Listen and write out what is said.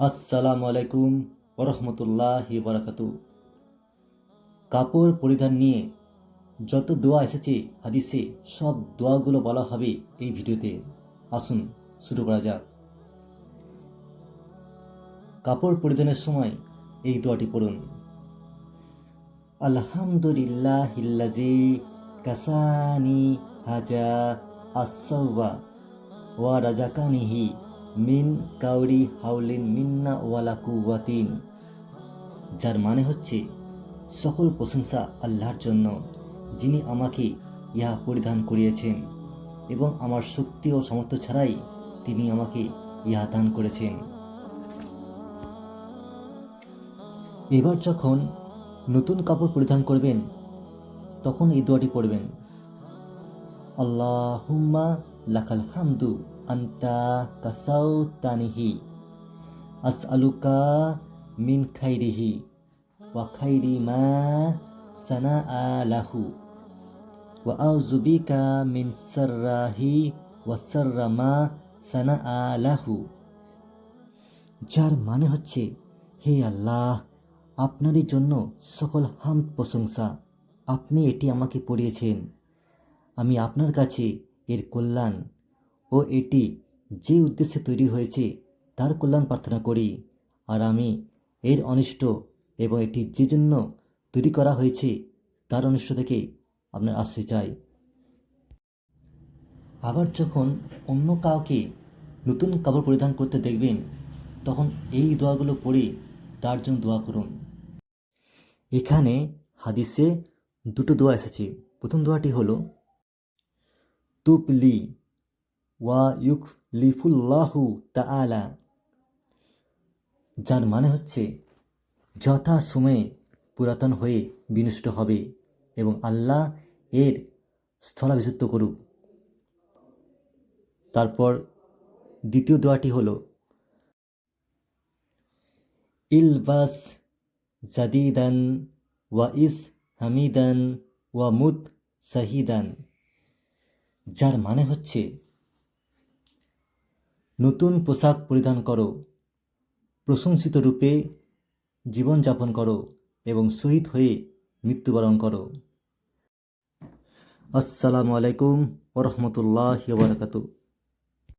আসসালামু আলাইকুম ওরহমতুল্লাহ বারাকাতু কাপড় পরিধান নিয়ে যত দোয়া এসেছে হাদিসে, সব দোয়াগুলো বলা হবে এই ভিডিওতে। আসুন, শুরু করা যাক। কাপড় পরিধানের সময় এই দোয়াটি পড়ুন। আলহামদুলিল্লাহ হিল্লাজি কাসানি হাজা আসওয়া ওয়া রাজাকানিহি মিন কাউরি হাউলিন মিন্না ওয়ালা কুওয়াতিন। যার মানে হচ্ছে, সকল প্রশংসা আল্লাহর জন্য, যিনি আমাকে ইহা পরিধান করিয়েছেন, এবং আমার শক্তি ও সামর্থ্য ছাড়াই তিনি আমাকে ইহা দান করেছেন। এবার যখন নতুন কাপড় পরিধান করবেন, তখন এই দোয়াটি পড়বেন, আল্লাহুম্মা লাকাল হামদু আন্তা কাসাউ তানিহি আসআলুকা মিন খাইরিহি ওয়া খাইরি মা সানা আলাহু ওয়া আউজুবিকা মিন সাররাহি ওয়া সাররা মা সানা আলাহু যার মানে হচ্ছে, হে আল্লাহ, আপনারই জন্য সকল হাম প্রশংসা। আপনি এটি আমাকে পড়িয়েছেন। আমি আপনার কাছে এর কল্যাণ ও এটি যে উদ্দেশ্যে তৈরি হয়েছে তার কল্যাণ প্রার্থনা করি। আর আমি এর অনিষ্ট এবং এটি যে জন্য তৈরি করা হয়েছে তার অনিষ্ট থেকে আপনার আশ্রয় চাই। আবার যখন অন্য কাউকে নতুন কাপড় পরিধান করতে দেখবেন, তখন এই দোয়াগুলো পড়ে তার জন্য দোয়া করুন। এখানে হাদিসে দুটো দোয়া এসেছে। প্রথম দোয়াটি হলো, তুপলি ওয়া ইউক লিফুল্লাহু যার মানে হচ্ছে যথা সময়ে পুরাতন হয়ে বিনষ্ট হবে এবং আল্লাহ এর স্থলাভিষিক্ত করুক। তারপর দ্বিতীয় দোয়াটি হল, ইলবাস জাদিদান ওয়া ইস হামিদান ওয়া মুত সাহিদান। যার মানে হচ্ছে নতুন পোশাক পরিধান করো। প্রশংসিত রূপে জীবনযাপন করো এবং শহীদ হয়ে মৃত্যুবরণ করো। আসসালামু আলাইকুম ওরহমতুল্লাহ বারকাতু